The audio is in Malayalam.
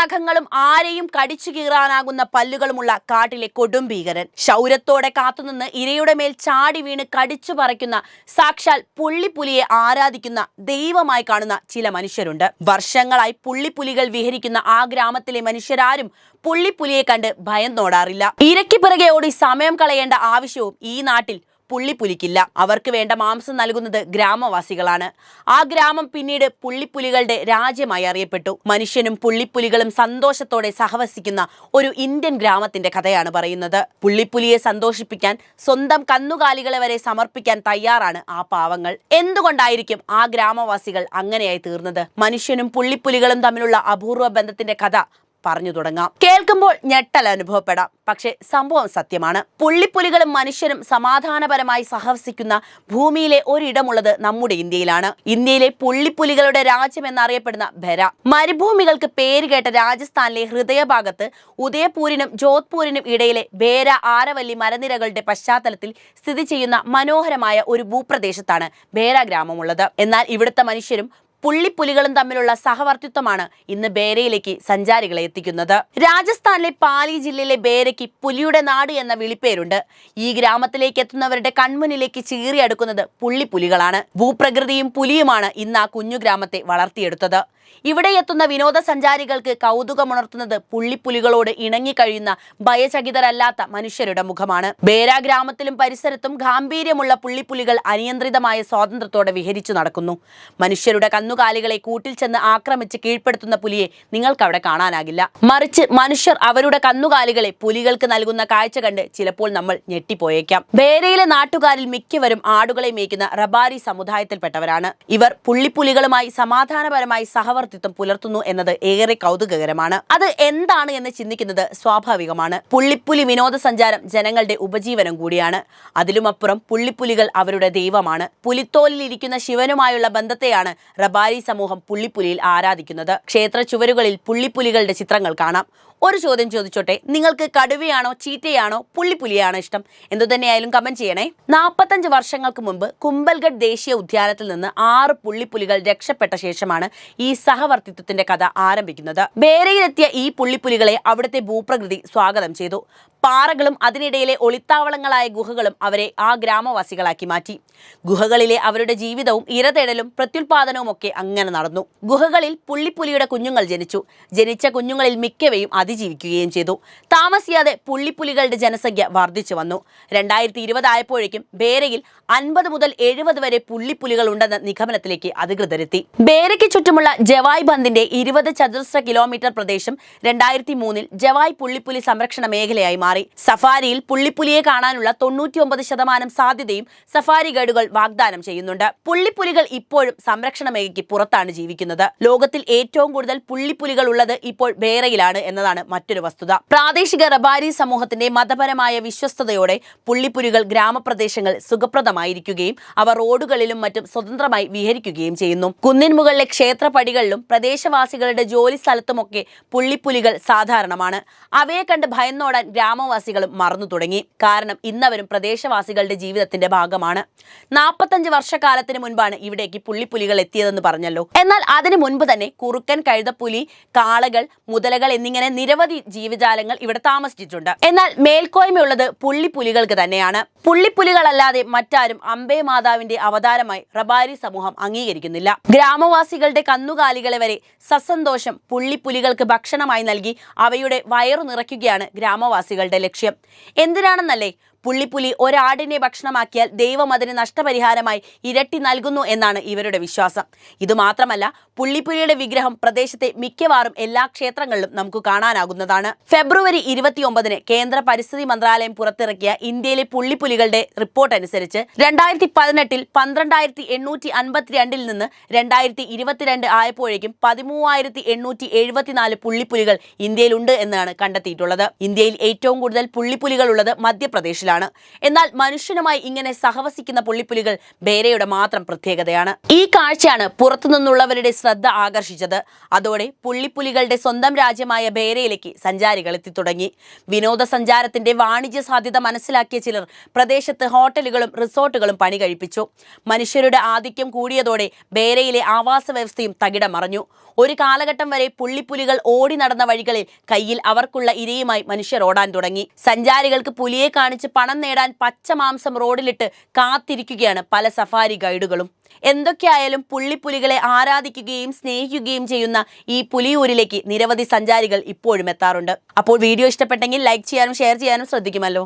നഖങ്ങളും ആരെയും കടിച്ചു കീറാനാകുന്ന പല്ലുകളുമുള്ള കാട്ടിലെ കൊടും ഭീകരൻ. കാത്തുനിന്ന് ഇരയുടെ മേൽ ചാടി വീണ് കടിച്ചു പറിക്കുന്ന സാക്ഷാൽ പുള്ളിപ്പുലിയെ ആരാധിക്കുന്ന ദൈവമായി കാണുന്ന ചില മനുഷ്യരുണ്ട്. വർഷങ്ങളായി പുള്ളിപ്പുലികൾ വിഹരിക്കുന്ന ആ ഗ്രാമത്തിലെ മനുഷ്യരാരും പുള്ളിപ്പുലിയെ കണ്ട് ഭയം ഭയന്നോടാറില്ല ഇരയ്ക്ക് പിറകെ ഓടി സമയം കളയേണ്ട ആവശ്യവും ഈ നാട്ടിൽ പുള്ളിപ്പുലിക്കില്ല. അവർക്ക് വേണ്ട മാംസം നൽകുന്നത് ഗ്രാമവാസികളാണ്. ആ ഗ്രാമം പിന്നീട് പുള്ളിപ്പുലികളുടെ രാജ്യമായി അറിയപ്പെട്ടു. മനുഷ്യനും പുള്ളിപ്പുലികളും സന്തോഷത്തോടെ സഹവസിക്കുന്ന ഒരു ഇന്ത്യൻ ഗ്രാമത്തിന്റെ കഥയാണ് പറയുന്നത്. പുള്ളിപ്പുലിയെ സന്തോഷിപ്പിക്കാൻ സ്വന്തം കന്നുകാലികളെ വരെ സമർപ്പിക്കാൻ തയ്യാറാണ് ആ പാവങ്ങൾ. എന്തുകൊണ്ടായിരിക്കും ആ ഗ്രാമവാസികൾ അങ്ങനെയായി തീർന്നത്? മനുഷ്യനും പുള്ളിപ്പുലികളും തമ്മിലുള്ള അപൂർവ ബന്ധത്തിന്റെ കഥ പറഞ്ഞു തുടങ്ങാം. കേൾക്കുമ്പോൾ ഞെട്ടൽ അനുഭവപ്പെടാം. പക്ഷേ സംഭവം സത്യമാണ്. പുള്ളിപ്പുലികളും മനുഷ്യരും സമാധാനപരമായി സഹവസിക്കുന്ന ഭൂമിയിലെ ഒരിടമുള്ളത് നമ്മുടെ ഇന്ത്യയിലാണ്. ഇന്ത്യയിലെ പുള്ളിപ്പുലികളുടെ രാജ്യം എന്നറിയപ്പെടുന്ന ഭര. മരുഭൂമികൾക്ക് പേരുകേട്ട രാജസ്ഥാനിലെ ഹൃദയഭാഗത്ത് ഉദയപൂരിനും ജോധ്പൂരിനും ഇടയിലെ ബേര ആരവല്ലി മരനിരകളുടെ പശ്ചാത്തലത്തിൽ സ്ഥിതി ചെയ്യുന്ന മനോഹരമായ ഒരു ഭൂപ്രദേശത്താണ് ബേര ഗ്രാമമുള്ളത്. എന്നാൽ ഇവിടുത്തെ മനുഷ്യരും പുള്ളിപ്പുലികളും തമ്മിലുള്ള സഹവർത്തിത്വമാണ് ഇന്ന് ബേരയിലേക്ക് സഞ്ചാരികളെ എത്തിക്കുന്നത്. രാജസ്ഥാനിലെ പാലി ജില്ലയിലെ ബേരയ്ക്ക് പുലിയുടെ നാട് എന്ന വിളിപ്പേരുണ്ട്. ഈ ഗ്രാമത്തിലേക്ക് എത്തുന്നവരുടെ കൺമുന്നിലേക്ക് ചീറിയടുക്കുന്നത് പുള്ളിപ്പുലികളാണ്. ഭൂപ്രകൃതിയും പുലിയുമാണ് ഇന്ന് ആ കുഞ്ഞു ഗ്രാമത്തെ വളർത്തിയെടുത്തത്. ഇവിടെ എത്തുന്ന വിനോദസഞ്ചാരികൾക്ക് കൗതുകമുണർത്തുന്നത് പുള്ളിപ്പുലികളോട് ഇണങ്ങിക്കഴിയുന്ന ഭയചകിതരല്ലാത്ത മനുഷ്യരുടെ മുഖമാണ്. ബേര ഗ്രാമത്തിലും പരിസരത്തും ഗാംഭീര്യമുള്ള പുള്ളിപ്പുലികൾ അനിയന്ത്രിതമായ സ്വാതന്ത്ര്യത്തോടെ വിഹരിച്ചു നടക്കുന്നു. മനുഷ്യരുടെ കന്നുകാലികളെ കൂട്ടിൽ ചെന്ന് ആക്രമിച്ച് കീഴ്പ്പെടുത്തുന്ന പുലിയെ നിങ്ങൾക്ക് അവിടെ കാണാനാകില്ല. മറിച്ച് മനുഷ്യർ അവരുടെ കന്നുകാലികളെ പുലികൾക്ക് നൽകുന്ന കാഴ്ച കണ്ട് ചിലപ്പോൾ നമ്മൾ ഞെട്ടിപ്പോയേക്കാം. ബേരയിലെ നാട്ടുകാരിൽ മിക്കവരും ആടുകളെ മേയ്ക്കുന്ന റബാരി സമുദായത്തിൽപ്പെട്ടവരാണ്. ഇവർ പുള്ളിപ്പുലികളുമായി സമാധാനപരമായി സഹവർത്തിത്വം പുലർത്തുന്നു എന്നത് ഏറെ കൗതുകകരമാണ്. അത് എന്താണ് എന്ന് ചിന്തിക്കുന്നത് സ്വാഭാവികമാണ്. പുള്ളിപ്പുലി വിനോദസഞ്ചാരം ജനങ്ങളുടെ ഉപജീവനം കൂടിയാണ്. അതിലുമപ്പുറം പുള്ളിപ്പുലികൾ അവരുടെ ദൈവമാണ്. പുലിത്തോലിൽ ഇരിക്കുന്ന ശിവനുമായുള്ള ബന്ധത്തെയാണ് റബാരി സമൂഹം പുള്ളിപ്പുലിയിൽ ആരാധിക്കുന്നത്. ക്ഷേത്ര ചുവരുകളിൽ പുള്ളിപ്പുലികളുടെ ചിത്രങ്ങൾ കാണാം. ഒരു ചോദ്യം ചോദിച്ചോട്ടെ. നിങ്ങൾക്ക് കടുവയാണോ ചീറ്റയാണോ പുള്ളിപ്പുലിയാണോ ഇഷ്ടം? എന്തു തന്നെയായാലും കമന്റ് ചെയ്യണേ. നാൽപ്പത്തഞ്ച് വർഷങ്ങൾക്ക് മുമ്പ് കുമ്പൽഗഡ് ദേശീയ ഉദ്യാനത്തിൽ നിന്ന് ആറ് പുള്ളിപ്പുലികൾ രക്ഷപ്പെട്ട ശേഷമാണ് ഈ സഹവർത്തിത്വത്തിന്റെ കഥ ആരംഭിക്കുന്നത്. ബേരയിലെത്തിയ ഈ പുള്ളിപ്പുലികളെ അവിടുത്തെ ഭൂപ്രകൃതി സ്വാഗതം ചെയ്തു. പാറകളും അതിനിടയിലെ ഒളിത്താവളങ്ങളായ ഗുഹകളും അവരെ ആ ഗ്രാമവാസികളാക്കി മാറ്റി. ഗുഹകളിലെ അവരുടെ ജീവിതവും ഇരതേടലും പ്രത്യുൽപാദനവും ഒക്കെ അങ്ങനെ നടന്നു. ഗുഹകളിൽ പുള്ളിപ്പുലിയുടെ കുഞ്ഞുങ്ങൾ ജനിച്ചു. ജനിച്ച കുഞ്ഞുങ്ങളിൽ മിക്കവയും അതിജീവിക്കുകയും ചെയ്തു. താമസിയാതെ പുള്ളിപ്പുലികളുടെ ജനസംഖ്യ വർദ്ധിച്ചു വന്നു. രണ്ടായിരത്തി ഇരുപതായപ്പോഴേക്കും ബേരയിൽ അൻപത് മുതൽ എഴുപത് വരെ പുള്ളിപ്പുലികൾ ഉണ്ടെന്ന നിഗമനത്തിലേക്ക് അധികൃതരെത്തി. ബേരയ്ക്ക് ചുറ്റുമുള്ള ജവായ് ബന്ദിന്റെ ഇരുപത് ചതുരശ്ര കിലോമീറ്റർ പ്രദേശം രണ്ടായിരത്തി മൂന്നിൽ ജവായ് പുള്ളിപ്പുലി സംരക്ഷണ മേഖലയായി മാറി. സഫാരിയിൽ പുള്ളിപ്പുലിയെ കാണാനുള്ള തൊണ്ണൂറ്റിയൊമ്പത് ശതമാനം സാധ്യതയും സഫാരി ഗൈഡുകൾ വാഗ്ദാനം ചെയ്യുന്നുണ്ട്. പുള്ളിപ്പുലികൾ ഇപ്പോഴും സംരക്ഷണ മേഖലയ്ക്ക് പുറത്താണ് ജീവിക്കുന്നത്. ലോകത്തിൽ ഏറ്റവും കൂടുതൽ പുള്ളിപ്പുലികൾ ഉള്ളത് ഇപ്പോൾ ബേറയിലാണ് എന്നതാണ് മറ്റൊരു വസ്തുത. പ്രാദേശിക റബാരി സമൂഹത്തിന്റെ മതപരമായ വിശ്വസ്തയോടെ പുള്ളിപ്പുലികൾ ഗ്രാമപ്രദേശങ്ങൾ സുഖപ്രദമായിരിക്കുകയും അവ റോഡുകളിലും മറ്റും സ്വതന്ത്രമായി വിഹരിക്കുകയും ചെയ്യുന്നു. കുന്നിൻ മുകളിലെ ക്ഷേത്രപടികളിലും പ്രദേശവാസികളുടെ ജോലി സ്ഥലത്തുമൊക്കെ പുള്ളിപ്പുലികൾ സാധാരണമാണ്. അവയെ കണ്ട് ഭയന്നോടാൻ ഗ്രാമവാസികളും മറന്നു തുടങ്ങി. കാരണം ഇന്നവരും പ്രദേശവാസികളുടെ ജീവിതത്തിന്റെ ഭാഗമാണ്. നാൽപ്പത്തഞ്ച് വർഷക്കാലത്തിന് മുൻപാണ് ഇവിടേക്ക് പുള്ളിപ്പുലികൾ എത്തിയതെന്ന് പറഞ്ഞല്ലോ. എന്നാൽ അതിനു മുൻപ് തന്നെ കുറുക്കൻ കഴുതപ്പുലി കാളകൾ മുതലകൾ എന്നിങ്ങനെ നിരവധി ജീവജാലങ്ങൾ ഇവിടെ താമസിച്ചിട്ടുണ്ട്. എന്നാൽ മേൽക്കോയ്മയുള്ളത് പുള്ളിപ്പുലികൾക്ക് തന്നെയാണ്. പുള്ളിപ്പുലികളല്ലാതെ മറ്റാരും അമ്പേ മാതാവിന്റെ അവതാരമായി റബാരി സമൂഹം അംഗീകരിക്കുന്നില്ല. ഗ്രാമവാസികളുടെ കന്നുകാലികളെ വരെ സസന്തോഷം പുള്ളിപ്പുലികൾക്ക് ഭക്ഷണമായി നൽകി അവയുടെ വയറു നിറയ്ക്കുകയാണ് ഗ്രാമവാസികളുടെ ലക്ഷ്യം. എന്തിനാണെന്നല്ലേ? പുള്ളിപ്പുലി ഒരാടിനെ ഭക്ഷണമാക്കിയാൽ ദൈവം അതിന് നഷ്ടപരിഹാരമായി ഇരട്ടി നൽകുന്നു എന്നാണ് ഇവരുടെ വിശ്വാസം. ഇതുമാത്രമല്ല പുള്ളിപ്പുലിയുടെ വിഗ്രഹം പ്രദേശത്തെ മിക്കവാറും എല്ലാ ക്ഷേത്രങ്ങളിലും നമുക്ക് കാണാനാകുന്നതാണ്. ഫെബ്രുവരി ഇരുപത്തിയൊമ്പതിന് കേന്ദ്ര പരിസ്ഥിതി മന്ത്രാലയം പുറത്തിറക്കിയ ഇന്ത്യയിലെ പുള്ളിപ്പുലികളുടെ റിപ്പോർട്ട് അനുസരിച്ച് രണ്ടായിരത്തി പതിനെട്ടിൽ പന്ത്രണ്ടായിരത്തി എണ്ണൂറ്റി അൻപത്തിരണ്ടിൽ നിന്ന് രണ്ടായിരത്തി ഇരുപത്തിരണ്ട് ആയപ്പോഴേക്കും പതിമൂവായിരത്തി എണ്ണൂറ്റി എഴുപത്തിനാല് പുള്ളിപ്പുലികൾ ഇന്ത്യയിലുണ്ട് എന്നാണ് കണ്ടെത്തിയിട്ടുള്ളത്. ഇന്ത്യയിൽ ഏറ്റവും കൂടുതൽ പുള്ളിപ്പുലികൾ ഉള്ളത് മധ്യപ്രദേശിലാണ്. കാട്ടിലാണ് എന്നാൽ മനുഷ്യനുമായി ഇങ്ങനെ സഹവസിക്കുന്ന പുള്ളിപ്പുലികൾ ബേരയുടെ മാത്രം പ്രത്യേകതയാണ്. ഈ കാഴ്ചയാണ് പുറത്തുനിന്നുള്ളവരുടെ ശ്രദ്ധ ആകർഷിച്ചത്. അതോടെ പുള്ളിപ്പുലികളുടെ സ്വന്തം രാജ്യമായ ബേരയിലേക്ക് സഞ്ചാരികൾ എത്തിത്തുടങ്ങി. വിനോദസഞ്ചാരത്തിന്റെ വാണിജ്യ സാധ്യത മനസ്സിലാക്കിയ ചിലർ പ്രദേശത്ത് ഹോട്ടലുകളും റിസോർട്ടുകളും പണി കഴിപ്പിച്ചു മനുഷ്യരുടെ ആധിക്യം കൂടിയതോടെ ബേരയിലെ ആവാസ വ്യവസ്ഥയും തകിടം ഒരു കാലഘട്ടം വരെ പുള്ളിപ്പുലികൾ ഓടി നടന്ന വഴികളിൽ കയ്യിൽ അവർക്കുള്ള ഇരയുമായി മനുഷ്യർ ഓടാൻ തുടങ്ങി. സഞ്ചാരികൾക്ക് പുലിയെ കാണിച്ച് പണം നേടാൻ പച്ചമാംസം റോഡിലിട്ട് കാത്തിരിക്കുകയാണ് പല സഫാരി ഗൈഡുകളും. എന്തൊക്കെയായാലും പുള്ളിപ്പുലികളെ ആരാധിക്കുകയും സ്നേഹിക്കുകയും ചെയ്യുന്ന ഈ പുലിയൂരിലേക്ക് നിരവധി സഞ്ചാരികൾ ഇപ്പോഴും എത്താറുണ്ട്. അപ്പോൾ വീഡിയോ ഇഷ്ടപ്പെട്ടെങ്കിൽ ലൈക്ക് ചെയ്യാനും ഷെയർ ചെയ്യാനും ശ്രദ്ധിക്കുമല്ലോ.